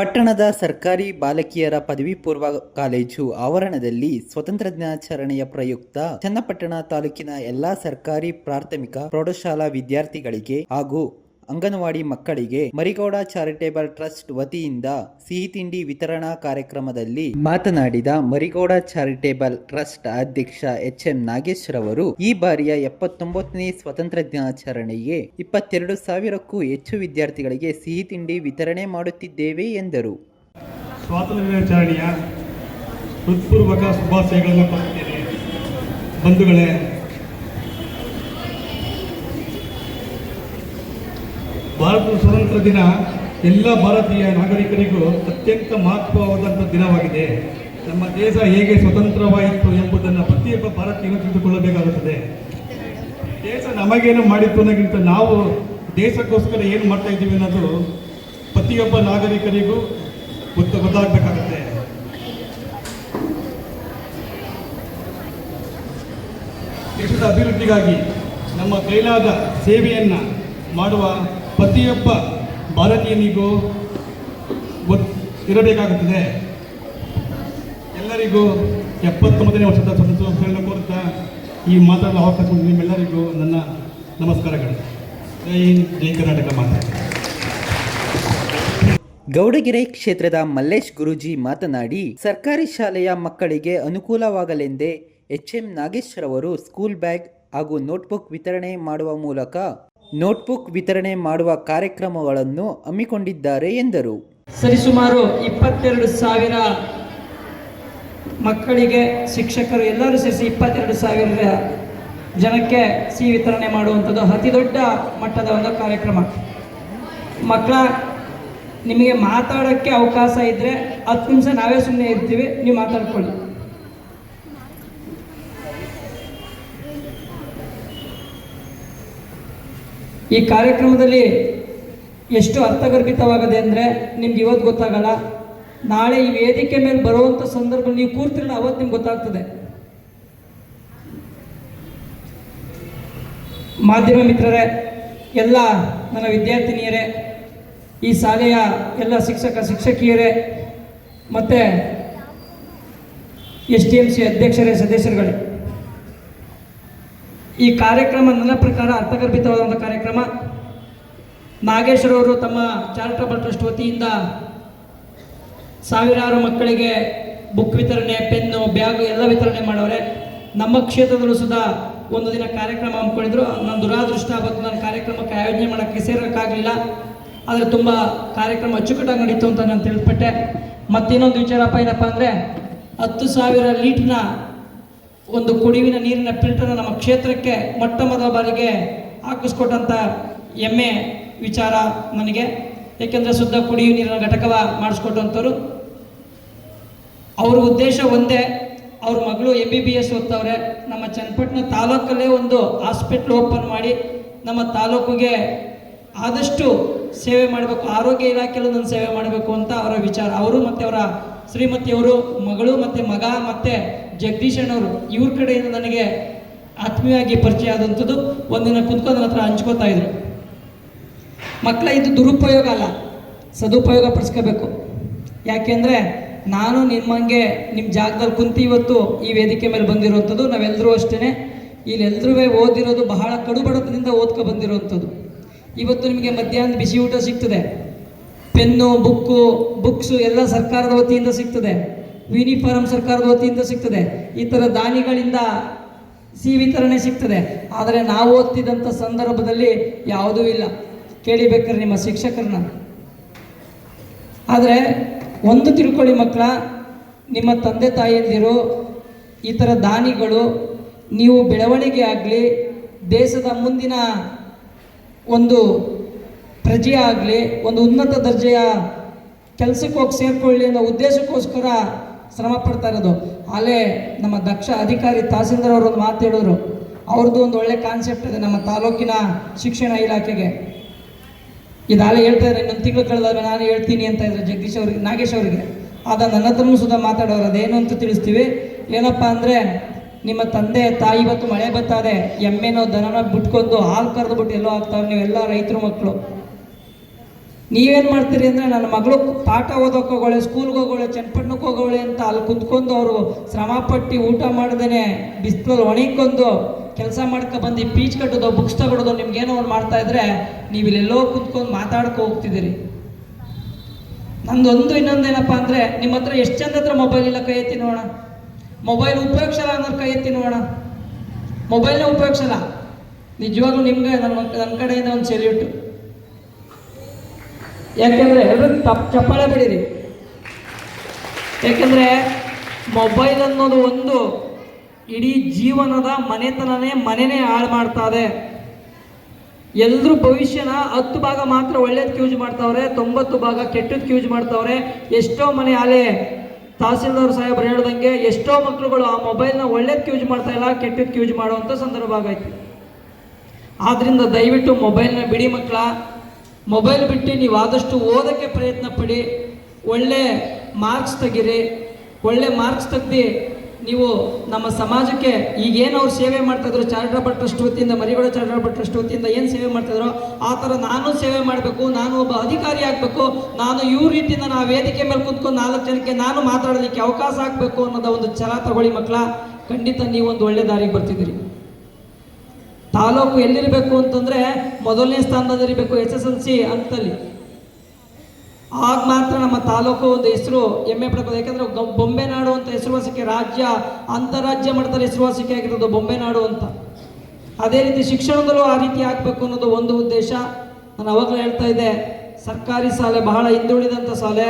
ಪಟ್ಟಣದ ಸರ್ಕಾರಿ ಬಾಲಕಿಯರ ಪದವಿ ಪೂರ್ವ ಕಾಲೇಜು ಆವರಣದಲ್ಲಿ ಸ್ವತಂತ್ರ ದಿನಾಚರಣೆಯ ಪ್ರಯುಕ್ತ ಚನ್ನಪಟ್ಟಣ ತಾಲೂಕಿನ ಎಲ್ಲಾ ಸರ್ಕಾರಿ ಪ್ರಾಥಮಿಕ ಪ್ರೌಢಶಾಲಾ ವಿದ್ಯಾರ್ಥಿಗಳಿಗೆ ಹಾಗೂ ಅಂಗನವಾಡಿ ಮಕ್ಕಳಿಗೆ ಮರಿಗೌಡ ಚಾರಿಟೇಬಲ್ ಟ್ರಸ್ಟ್ ವತಿಯಿಂದ ಸಿಹಿ ತಿಂಡಿ ವಿತರಣಾ ಕಾರ್ಯಕ್ರಮದಲ್ಲಿ ಮಾತನಾಡಿದ ಮರಿಗೌಡ ಚಾರಿಟೇಬಲ್ ಟ್ರಸ್ಟ್ ಅಧ್ಯಕ್ಷ ಎಚ್ ಎಂ ನಾಗೇಶ್ವ್ರ ಅವರು, ಈ ಬಾರಿಯ ಎಪ್ಪತ್ತೊಂಬತ್ತನೇ ಸ್ವತಂತ್ರ ದಿನಾಚರಣೆಗೆ ಇಪ್ಪತ್ತೆರಡು ಸಾವಿರಕ್ಕೂ ಹೆಚ್ಚು ವಿದ್ಯಾರ್ಥಿಗಳಿಗೆ ಸಿಹಿ ತಿಂಡಿ ವಿತರಣೆ ಮಾಡುತ್ತಿದ್ದೇವೆ ಎಂದರು. ಸ್ವಾತಂತ್ರ್ಯ ದಿನಾಚರಣೆಯ ಹೃತ್ಪೂರ್ವಕ ಶುಭಾಶಯಗಳನ್ನು ಬಂಧುಗಳೇ ಭಾರತದ ಸ್ವತಂತ್ರ ದಿನ ಎಲ್ಲ ಭಾರತೀಯ ನಾಗರಿಕರಿಗೂ ಅತ್ಯಂತ ಮಹತ್ವವಾದಂಥ ದಿನವಾಗಿದೆ. ನಮ್ಮ ದೇಶ ಹೇಗೆ ಸ್ವತಂತ್ರವಾಯಿತು ಎಂಬುದನ್ನು ಪ್ರತಿಯೊಬ್ಬ ಭಾರತೀಯರು ತಿಳಿದುಕೊಳ್ಳಬೇಕಾಗುತ್ತದೆ. ದೇಶ ನಮಗೇನು ಮಾಡಿತ್ತು ಅನ್ನೋಕ್ಕಿಂತ ನಾವು ದೇಶಕ್ಕೋಸ್ಕರ ಏನು ಮಾಡ್ತಾ ಇದ್ದೀವಿ ಅನ್ನೋದು ಪ್ರತಿಯೊಬ್ಬ ನಾಗರಿಕರಿಗೂ ಗೊತ್ತು, ಗೊತ್ತಾಗಬೇಕಾಗುತ್ತೆ. ದೇಶದ ಅಭಿವೃದ್ಧಿಗಾಗಿ ನಮ್ಮ ಕೈಲಾದ ಸೇವೆಯನ್ನು ಮಾಡುವ ಪ್ರತಿಯೊಬ್ಬ ಭಾರತೀಯನಿಗೂ ಗೊತ್ ಇರಬೇಕಾಗುತ್ತದೆ. ಎಲ್ಲರಿಗೂ ಎಪ್ಪತ್ತೊಂಬತ್ತನೇ ವರ್ಷದ ಸ್ವತಂತ್ರೋತ್ಸವವನ್ನು ಕೋರುತ್ತಾ ಈ ಮಾತಾಡಲು ಅವಕಾಶ ನಿಮ್ಮೆಲ್ಲರಿಗೂ ನನ್ನ ನಮಸ್ಕಾರಗಳು. ಜೈ ಜೈ ಕರ್ನಾಟಕ ಮಾತೆ. ಗೌಡಗೆರೆ ಕ್ಷೇತ್ರದ ಮಲ್ಲೇಶ್ ಗುರೂಜಿ ಮಾತನಾಡಿ, ಸರ್ಕಾರಿ ಶಾಲೆಯ ಮಕ್ಕಳಿಗೆ ಅನುಕೂಲವಾಗಲೆಂದೇ ಎಚ್ ಎಂ ನಾಗೇಶ್ರವರು ಸ್ಕೂಲ್ ಬ್ಯಾಗ್ ಹಾಗೂ ನೋಟ್ಬುಕ್ ವಿತರಣೆ ಮಾಡುವ ಮೂಲಕ ನೋಟ್ಬುಕ್ ವಿತರಣೆ ಮಾಡುವ ಕಾರ್ಯಕ್ರಮಗಳನ್ನು ಹಮ್ಮಿಕೊಂಡಿದ್ದಾರೆ ಎಂದರು. ಸರಿಸುಮಾರು ಇಪ್ಪತ್ತೆರಡು ಸಾವಿರ ಮಕ್ಕಳಿಗೆ, ಶಿಕ್ಷಕರು ಎಲ್ಲರೂ ಸೇರಿಸಿ ಇಪ್ಪತ್ತೆರಡು ಸಾವಿರ ಜನಕ್ಕೆ ಸಿ ವಿತರಣೆ ಮಾಡುವಂಥದ್ದು ಅತಿ ದೊಡ್ಡ ಮಟ್ಟದ ಒಂದು ಕಾರ್ಯಕ್ರಮ. ಮಕ್ಕಳ, ನಿಮಗೆ ಮಾತಾಡೋಕ್ಕೆ ಅವಕಾಶ ಇದ್ದರೆ ಹತ್ತು ನಿಮಿಷ ನಾವೇ ಸುಮ್ಮನೆ ಇರ್ತೀವಿ, ನೀವು ಮಾತಾಡ್ಕೊಳ್ಳಿ. ಈ ಕಾರ್ಯಕ್ರಮದಲ್ಲಿ ಎಷ್ಟು ಅರ್ಥಗರ್ಭಿತವಾಗದೆ ಅಂದರೆ ನಿಮ್ಗೆ ಇವತ್ತು ಗೊತ್ತಾಗಲ್ಲ. ನಾಳೆ ಈ ವೇದಿಕೆ ಮೇಲೆ ಬರುವಂಥ ಸಂದರ್ಭ ನೀವು ಕೂರ್ತಿರಲ್ಲ, ಅವತ್ತು ನಿಮ್ಗೆ ಗೊತ್ತಾಗ್ತದೆ. ಮಾಧ್ಯಮ ಮಿತ್ರರೇ, ಎಲ್ಲ ನನ್ನ ವಿದ್ಯಾರ್ಥಿನಿಯರೇ, ಈ ಶಾಲೆಯ ಎಲ್ಲ ಶಿಕ್ಷಕ, ಶಿಕ್ಷಕಿಯರೇ, ಮತ್ತು ಎಸ್ ಟಿ ಎಂ ಸಿ ಅಧ್ಯಕ್ಷರೇ, ಸದಸ್ಯರುಗಳೇ ಈ ಕಾರ್ಯಕ್ರಮ ನನ್ನ ಪ್ರಕಾರ ಅರ್ಥಗರ್ಭಿತವಾದಂಥ ಕಾರ್ಯಕ್ರಮ. ನಾಗೇಶ್ವರವರು ತಮ್ಮ ಚಾರಿಟಬಲ್ ಟ್ರಸ್ಟ್ ವತಿಯಿಂದ ಸಾವಿರಾರು ಮಕ್ಕಳಿಗೆ ಬುಕ್ ವಿತರಣೆ ಪೆನ್ನು ಬ್ಯಾಗು ಎಲ್ಲ ವಿತರಣೆ ಮಾಡೋರೆ. ನಮ್ಮ ಕ್ಷೇತ್ರದಲ್ಲೂ ಸುಧಾ ಒಂದು ದಿನ ಕಾರ್ಯಕ್ರಮ ಹಮ್ಮಿಕೊಂಡಿದ್ರು. ನನ್ನ ದುರಾದೃಷ್ಟ ಅವತ್ತು ನಾನು ಕಾರ್ಯಕ್ರಮಕ್ಕೆ ಆಯೋಜನೆ ಮಾಡೋಕ್ಕೆ ಸೇರೋಕ್ಕಾಗಲಿಲ್ಲ. ಆದರೆ ತುಂಬ ಕಾರ್ಯಕ್ರಮ ಅಚ್ಚುಕಟ್ಟಾಗಿ ನಡೀತು ಅಂತ ನಾನು ತಿಳಿದ್ಬಿಟ್ಟೆ. ಮತ್ತಿನ್ನೊಂದು ವಿಚಾರಪ್ಪ ಏನಪ್ಪ ಅಂದರೆ ಹತ್ತು ಸಾವಿರ ಲೀಟ್ರ್ನ ಒಂದು ಕುಡಿವಿನ ನೀರಿನ ಫಿಲ್ಟರ್ನ ನಮ್ಮ ಕ್ಷೇತ್ರಕ್ಕೆ ಮೊಟ್ಟ ಮೊದಲ ಬಾರಿಗೆ ಹಾಕಿಸ್ಕೊಟ್ಟಂಥ ಹೆಮ್ಮೆ ವಿಚಾರ ನನಗೆ ಏಕೆಂದರೆ ಶುದ್ಧ ಕುಡಿಯುವ ನೀರಿನ ಘಟಕವ ಮಾಡಿಸ್ಕೊಟ್ಟಂಥವ್ರು. ಅವ್ರ ಉದ್ದೇಶ ಒಂದೇ, ಅವ್ರ ಮಗಳು ಎಂ ಬಿ ಬಿ ಎಸ್ ಓದ್ತವ್ರೆ. ನಮ್ಮ ಚನ್ನಪಟ್ಟಣ ತಾಲೂಕಲ್ಲೇ ಒಂದು ಹಾಸ್ಪಿಟ್ಲ್ ಓಪನ್ ಮಾಡಿ ನಮ್ಮ ತಾಲೂಕಿಗೆ ಆದಷ್ಟು ಸೇವೆ ಮಾಡಬೇಕು, ಆರೋಗ್ಯ ಇಲಾಖೆಯಲ್ಲೂ ನನ್ನ ಸೇವೆ ಮಾಡಬೇಕು ಅಂತ ಅವರ ವಿಚಾರ. ಅವರು ಮತ್ತು ಅವರ ಶ್ರೀಮತಿಯವರು, ಮಗಳು ಮತ್ತು ಮಗ ಮತ್ತು ಜಗದೀಶ್ ಅಣ್ಣವರು, ಇವ್ರ ಕಡೆಯಿಂದ ನನಗೆ ಆತ್ಮೀಯವಾಗಿ ಪರಿಚಯ ಆದಂಥದ್ದು ಒಂದಿನ ಕುತ್ಕೊಂಡು ಹತ್ರ ಹಂಚ್ಕೋತಾ ಇದ್ರು. ಮಕ್ಕಳ ಇದು ದುರುಪಯೋಗ ಅಲ್ಲ. ಸದುಪಯೋಗ ಪಡಿಸ್ಕೋಬೇಕು. ಯಾಕೆಂದರೆ ನಾನು ನಿಮ್ಮಂಗೆ ನಿಮ್ಮ ಜಾಗದಲ್ಲಿ ಕುಂತು ಇವತ್ತು ಈ ವೇದಿಕೆ ಮೇಲೆ ಬಂದಿರುವಂಥದ್ದು ನಾವೆಲ್ಲರೂ ಅಷ್ಟೇ ಇಲ್ಲೆಲ್ಲರೂ ಓದಿರೋದು ಬಹಳ ಕಡುಬಡತನದಿಂದ ಓದ್ಕೊ ಬಂದಿರುವಂಥದ್ದು. ಇವತ್ತು ನಿಮಗೆ ಮಧ್ಯಾಹ್ನ ಬಿಸಿ ಊಟ ಸಿಗ್ತದೆ. ಪೆನ್ನು, ಬುಕ್ಕು, ಬುಕ್ಸು ಎಲ್ಲ ಸರ್ಕಾರದ ವತಿಯಿಂದ ಸಿಗ್ತದೆ. ಯೂನಿಫಾರ್ಮ್ ಸರ್ಕಾರದ ವತಿಯಿಂದ ಸಿಗ್ತದೆ. ಈ ಥರ ದಾನಿಗಳಿಂದ ಸಿ ವಿತರಣೆ ಸಿಗ್ತದೆ. ಆದರೆ ನಾವು ಓದ್ತಿದ್ದಂಥ ಸಂದರ್ಭದಲ್ಲಿ ಯಾವುದೂ ಇಲ್ಲ. ಕೇಳಿಬೇಕಾದ್ರೆ ನಿಮ್ಮ ಶಿಕ್ಷಕರನ್ನ. ಆದರೆ ಒಂದು ತಿಳ್ಕೊಳ್ಳಿ ಮಕ್ಕಳ, ನಿಮ್ಮ ತಂದೆ ತಾಯಿಯಂದಿರು ಈ ಥರ ದಾನಿಗಳು ನೀವು ಬೆಳವಣಿಗೆ ಆಗಲಿ, ದೇಶದ ಮುಂದಿನ ಒಂದು ಪ್ರಜೆ ಆಗಲಿ, ಒಂದು ಉನ್ನತ ದರ್ಜೆಯ ಕೆಲಸಕ್ಕೆ ಹೋಗಿ ಸೇರಿಕೊಳ್ಳಿ ಅನ್ನೋ ಉದ್ದೇಶಕ್ಕೋಸ್ಕರ ಶ್ರಮ ಪಡ್ತಾ ಇರೋದು. ಅಲ್ಲೇ ನಮ್ಮ ದಕ್ಷ ಅಧಿಕಾರಿ ತಹಸೀಲ್ದಾರ್ ಅವರು ಒಂದು ಮಾತು ಹೇಳಿದ್ರು. ಅವ್ರದ್ದು ಒಂದು ಒಳ್ಳೆ ಕಾನ್ಸೆಪ್ಟ್ ಇದೆ ನಮ್ಮ ತಾಲೂಕಿನ ಶಿಕ್ಷಣ ಇಲಾಖೆಗೆ. ಇದಾಗಲೇ ಹೇಳ್ತಾ ಇದ್ದಾರೆ ಇನ್ನೊಂದು ತಿಂಗಳು ಕಳೆದಾಗ ನಾನು ಹೇಳ್ತೀನಿ ಅಂತ ಇದ್ದಾರೆ ಜಗದೀಶ್ ಅವ್ರಿಗೆ, ನಾಗೇಶ್ ಅವರಿಗೆ. ಆದ ನನ್ನ ಹತ್ರನೂ ಸುಧಾ ಮಾತಾಡೋರು, ಅದೇನು ಅಂತ ತಿಳಿಸ್ತೀವಿ. ಏನಪ್ಪ ಅಂದರೆ, ನಿಮ್ಮ ತಂದೆ, ತಾಯಿ ಇವತ್ತು ಮಳೆ ಬರ್ತಾರೆ ಎಮ್ಮೆನೋ ದನನೋ ಬಿಟ್ಕೊಂಡು ಹಾಲು ಕರೆದು ಬಿಟ್ಟು ಎಲ್ಲೋ ಆಗ್ತಾವ್ರೆ ನೀವೆಲ್ಲ ರೈತರು ಮಕ್ಕಳು. ನೀವೇನು ಮಾಡ್ತೀರಿ ಅಂದರೆ ನನ್ನ ಮಗಳು ಪಾಠ ಓದೋಕೆ ಹೋಗೋಳೆ ಸ್ಕೂಲ್ಗೆ ಹೋಗೋಳೆ, ಚನ್ನಪಟ್ಟಣಕ್ಕೆ ಹೋಗೋಳೆ ಅಂತ ಅಲ್ಲಿ ಕುತ್ಕೊಂಡು ಅವರು ಶ್ರಮಪಟ್ಟು ಊಟ ಮಾಡ್ದೇನೆ, ಬಿಸಿಲಲ್ಲಿ ಒಣಗಿಕೊಂಡು ಕೆಲಸ ಮಾಡ್ಕೊ ಬಂದು ಪೀಚ್ ಕಟ್ಟೋದು ಬುಕ್ಸ್ ತಗೊಳೋದು, ನಿಮ್ಗೇನೋ ಒಂದು ಮಾಡ್ತಾ ಇದ್ರೆ ನೀವು ಇಲ್ಲೆಲ್ಲೋ ಕುತ್ಕೊಂಡು ಮಾತಾಡ್ಕೊ ಹೋಗ್ತಿದ್ದೀರಿ. ನಂದೊಂದು ಇನ್ನೊಂದೇನಪ್ಪ ಅಂದರೆ ನಿಮ್ಮ ಹತ್ರ ಎಷ್ಟು ಚಂದ ಹತ್ರ ಮೊಬೈಲ್ ಇಲ್ಲ ಕೈ ಎತ್ತಿ ನೋಡೋಣ. ಮೊಬೈಲ್ ಉಪಯೋಗಿಸಲ್ಲ ಅನ್ನೋರು ಕೈ ಎತ್ತಿ ನೋಡೋಣ. ಮೊಬೈಲ್ನ ಉಪಯೋಗಿಸಲ್ಲ. ನಿಜವಾಗ್ಲೂ ನಿಮ್ಗೆ ನನ್ನ ನನ್ನ ಕಡೆಯಿಂದ ಒಂದು ಸೆಲ್ಯೂಟು. ಯಾಕೆಂದರೆ ಎಲ್ಲರೂ ತಪ್ಪು ಚಪ್ಪಾಳೆ ಬಿಡಿರಿ. ಯಾಕೆಂದರೆ ಮೊಬೈಲ್ ಅನ್ನೋದು ಒಂದು ಇಡೀ ಜೀವನದ ಮನೆತನನೇ ಮನೆನೇ ಹಾಳು ಮಾಡ್ತಾ ಇದೆ. ಎಲ್ಲರೂ ಭವಿಷ್ಯನ ಹತ್ತು ಭಾಗ ಮಾತ್ರ ಒಳ್ಳೇದಕ್ಕೆ ಯೂಸ್ ಮಾಡ್ತಾವ್ರೆ, ತೊಂಬತ್ತು ಭಾಗ ಕೆಟ್ಟದಕ್ಕೆ ಯೂಸ್ ಮಾಡ್ತಾವ್ರೆ. ಎಷ್ಟೋ ಮನೆ ಆಲೆ ತಹಸೀಲ್ದಾರ್ ಸಾಹೇಬ್ರು ಹೇಳ್ದಂಗೆ ಎಷ್ಟೋ ಮಕ್ಕಳುಗಳು ಆ ಮೊಬೈಲ್ನ ಒಳ್ಳೇದಕ್ಕೆ ಯೂಸ್ ಮಾಡ್ತಾ ಇಲ್ಲ ಕೆಟ್ಟದಕ್ಕೆ ಯೂಸ್ ಮಾಡುವಂಥ ಸಂದರ್ಭ ಆಗೈತಿ. ಆದ್ದರಿಂದ ದಯವಿಟ್ಟು ಮೊಬೈಲ್ನ ಬಿಡಿ ಮಕ್ಕಳ ಮೊಬೈಲ್ ಬಿಟ್ಟು ನೀವು ಆದಷ್ಟು ಓದೋಕ್ಕೆ ಪ್ರಯತ್ನ ಪಡಿ. ಒಳ್ಳೆ ಮಾರ್ಕ್ಸ್ ತೆಗಿರಿ. ಒಳ್ಳೆ ಮಾರ್ಕ್ಸ್ ತೆಗ್ದು ನೀವು ನಮ್ಮ ಸಮಾಜಕ್ಕೆ ಈಗೇನು ಅವ್ರು ಸೇವೆ ಮಾಡ್ತಾಯಿದ್ರು ಚಾರಿಟಬಲ್ ಟ್ರಸ್ಟ್ ವತಿಯಿಂದ ಮರಿಗಳ ಚಾರಿಟಬಲ್ ಟ್ರಸ್ಟ್ ವತಿಯಿಂದ ಏನು ಸೇವೆ ಮಾಡ್ತಾಯಿದ್ರು ಆ ಥರ ನಾನು ಸೇವೆ ಮಾಡಬೇಕು, ನಾನು ಒಬ್ಬ ಅಧಿಕಾರಿ ಆಗಬೇಕು, ನಾನು ಇವ್ರ ರೀತಿಯಿಂದ ನಾವು ವೇದಿಕೆ ಮೇಲೆ ಕುತ್ಕೊಂಡು ನಾಲ್ಕು ಜನಕ್ಕೆ ನಾನು ಮಾತಾಡೋದಕ್ಕೆ ಅವಕಾಶ ಆಗಬೇಕು ಅನ್ನೋದ ಒಂದು ಛಲ ತಗೊಳ್ಳಿ ಮಕ್ಕಳ. ಖಂಡಿತ ನೀವೊಂದು ಒಳ್ಳೆ ದಾರಿಗೆ ಬರ್ತಿದ್ದೀರಿ. ತಾಲೂಕು ಎಲ್ಲಿರಬೇಕು ಅಂತಂದ್ರೆ ಮೊದಲನೇ ಸ್ಥಾನದಲ್ಲಿರಬೇಕು ಎಸ್ ಎಸ್ ಎಲ್ ಸಿ ಅಂತಲ್ಲಿ ಆಗ ಮಾತ್ರ ನಮ್ಮ ತಾಲೂಕು ಒಂದು ಹೆಸರು ಹೆಮ್ಮೆ ಪಡ್ಬೋದು. ಯಾಕಂದರೆ ಬೊಂಬೆ ನಾಡು ಅಂತ ಹೆಸರುವಾಸಿಕೆ ರಾಜ್ಯ, ಅಂತಾರಾಜ್ಯ ಮಟ್ಟದಲ್ಲಿ ಹೆಸರುವಾಸಿಕೆ ಆಗಿರೋದು ಬೊಂಬೆ ನಾಡು ಅಂತ. ಅದೇ ರೀತಿ ಶಿಕ್ಷಣದಲ್ಲೂ ಆ ರೀತಿ ಆಗಬೇಕು ಅನ್ನೋದು ಒಂದು ಉದ್ದೇಶ. ನಾನು ಅವಾಗಲೇ ಹೇಳ್ತಾ ಇದ್ದೆ, ಸರ್ಕಾರಿ ಶಾಲೆ ಬಹಳ ಹಿಂದುಳಿದಂಥ ಶಾಲೆ.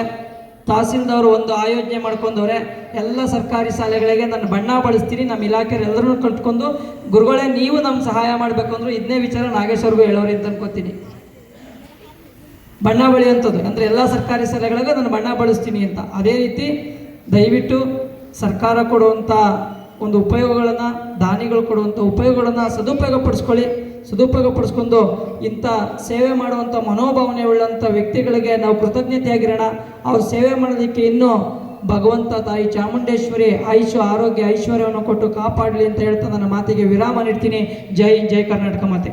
ತಹಸೀಲ್ದವರು ಒಂದು ಆಯೋಜನೆ ಮಾಡ್ಕೊಂಡವ್ರೆ, ಎಲ್ಲ ಸರ್ಕಾರಿ ಶಾಲೆಗಳಿಗೆ ನಾನು ಬಣ್ಣ ಬಳಸ್ತೀನಿ ನಮ್ಮ ಇಲಾಖೆಯಲ್ಲಿ ಎಲ್ಲರೂ ಕಟ್ಕೊಂಡು ಗುರುಗಳೇ, ನೀವು ನಮ್ಮ ಸಹಾಯ ಮಾಡಬೇಕು ಅಂದ್ರೆ ಇದನ್ನೇ ವಿಚಾರ ನಾಗೇಶ್ವರ್ಗೂ ಹೇಳೋರು ಅಂತ ಅನ್ಕೋತೀನಿ. ಬಣ್ಣ ಬಳಿಯುವಂಥದ್ದು ಅಂದರೆ ಎಲ್ಲ ಸರ್ಕಾರಿ ಶಾಲೆಗಳಿಗೆ ನಾನು ಬಣ್ಣ ಬಳಸ್ತೀನಿ ಅಂತ. ಅದೇ ರೀತಿ ದಯವಿಟ್ಟು ಸರ್ಕಾರ ಕೊಡುವಂಥ ಒಂದು ಉಪಯೋಗಗಳನ್ನು, ದಾನಿಗಳು ಕೊಡುವಂಥ ಉಪಯೋಗಗಳನ್ನು ಸದುಪಯೋಗ ಪಡಿಸ್ಕೊಳ್ಳಿ. ಸದುಪಯೋಗ ಪಡಿಸ್ಕೊಂಡು ಇಂಥ ಸೇವೆ ಮಾಡುವಂಥ ಮನೋಭಾವನೆ ಉಳ್ಳಂಥ ವ್ಯಕ್ತಿಗಳಿಗೆ ನಾವು ಕೃತಜ್ಞತೆಯಾಗಿರೋಣ. ಅವ್ರು ಸೇವೆ ಮಾಡೋದಕ್ಕೆ ಇನ್ನೂ ಭಗವಂತ ತಾಯಿ ಚಾಮುಂಡೇಶ್ವರಿ ಆಯುಷು ಆರೋಗ್ಯ ಐಶ್ವರ್ಯವನ್ನು ಕೊಟ್ಟು ಕಾಪಾಡಲಿ ಅಂತ ಹೇಳ್ತಾ ನನ್ನ ಮಾತಿಗೆ ವಿರಾಮ ನೀಡ್ತೀನಿ. ಜೈ ಜೈ ಕರ್ನಾಟಕ ಮಾತೆ.